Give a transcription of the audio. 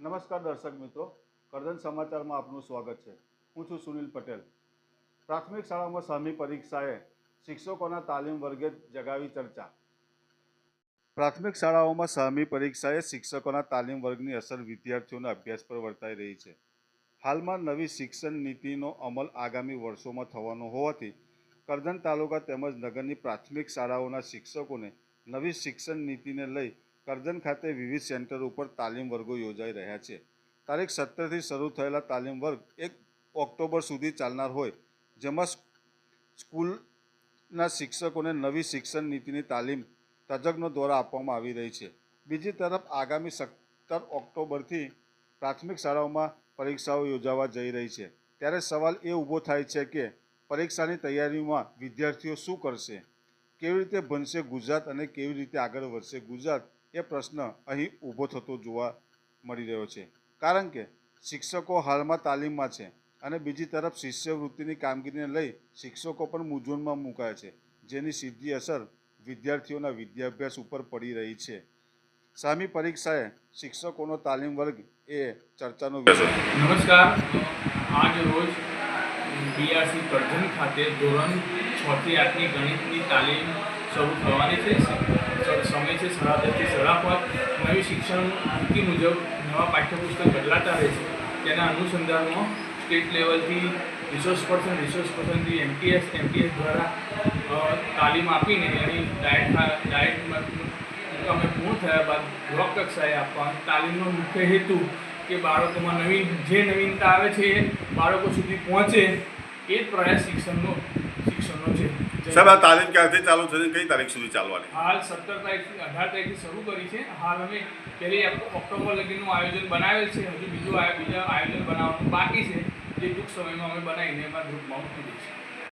નમસ્કાર દર્શક મિત્રો. કરદન સમાચારમાં આપનું સ્વાગત છે. હું છું સુનિલ પટેલ. પ્રાથમિક શાળામાં સામી પરીક્ષાએ શિક્ષકોના તાલીમ વર્ગે જગાવી ચર્ચા. પ્રાથમિક શાળાઓમાં સામી પરીક્ષાએ શિક્ષકોના તાલીમ વર્ગની અસર વિદ્યાર્થીઓના અભ્યાસ પર વર્તાઈ રહી છે. હાલમાં નવી શિક્ષણ નીતિનો અમલ આગામી વર્ષોમાં થવાનો હોવાથી કરજણ તાલુકા તેમજ નગરની પ્રાથમિક શાળાઓના શિક્ષકોને નવી શિક્ષણ નીતિને લઈ કરજણ ખાતે વિવિધ સેન્ટર ઉપર તાલીમ વર્ગો યોજાઈ રહ્યા છે. તારીખ સત્તરથી શરૂ થયેલા તાલીમ વર્ગ એક ઓક્ટોબર સુધી ચાલનાર હોય, જેમાં સ્કૂલના શિક્ષકોને નવી શિક્ષણ નીતિની તાલીમ તજજ્ઞો દ્વારા આપવામાં આવી રહી છે. બીજી તરફ આગામી સત્તર ઓક્ટોબરથી પ્રાથમિક શાળાઓમાં પરીક્ષાઓ યોજાવા જઈ રહી છે. ત્યારે સવાલ એ ઊભો થાય છે કે પરીક્ષાની તૈયારીમાં વિદ્યાર્થીઓ શું કરશે? કેવી રીતે ભણશે ગુજરાત અને કેવી રીતે આગળ વધશે ગુજરાત? એ પ્રશ્ન અહીં ઊભો થતો જોવા મળી રહ્યો છે. કારણ કે શિક્ષકો હાલમાં તાલીમમાં છે અને બીજી તરફ શિષ્યવૃત્તિની કામગીરીને લઈ શિક્ષકો પણ મૂંઝવણમાં મુકાયા છે, જેની સીધી અસર વિદ્યાર્થીઓના વિદ્યાભ્યાસ ઉપર પડી રહી છે. સામી પરીક્ષાએ શિક્ષકોનો તાલીમ વર્ગ એ ચર્ચાનો વિષય. નમસ્કાર. આજ બીઆરસી કરજણ ખાતે ધોરણ છથી આઠની ગણિતની તાલીમ શરૂ થવાની છે. સમય છે સાડા દસથી નવી શિક્ષણ નીતિ મુજબ નવા પાઠ્યપુસ્તક બદલાતા રહે છે. તેના અનુસંધાનમાં સ્ટેટ લેવલથી રિસોર્સ પર્સન, રિસોર્સ પર્સનથી એમટીએસ એમટીએસ દ્વારા તાલીમ આપીને એની ડાયટ ડાયટ અમે પૂર્ણ થયા બાદ બ્લોક કક્ષાએ આપવા, તાલીમનો મુખ્ય હેતુ કે બાળકોમાં નવીન જે નવીનતા આવે છે એ બાળકો સુધી પહોંચે એ જ પ્રયાસ શિક્ષણનો શિક્ષણનો છે. સાહેબ આ તાલીમ ક્યારથી ચાલુ થશે કઈ તારીખ સુધી ચાલવાની? હાલ સત્તર તારીખથી અઢાર તારીખથી શરૂ કરી છે. હાલ અમે પહેલી ઓક્ટોબર લગીનું આયોજન બનાવેલ છે. હજુ બીજું બીજા આયોજન બનાવવાનું બાકી છે. જે ટૂંક સમયમાં અમે બનાવીને એમાં ગ્રુપમાં મૂકી દઈશું.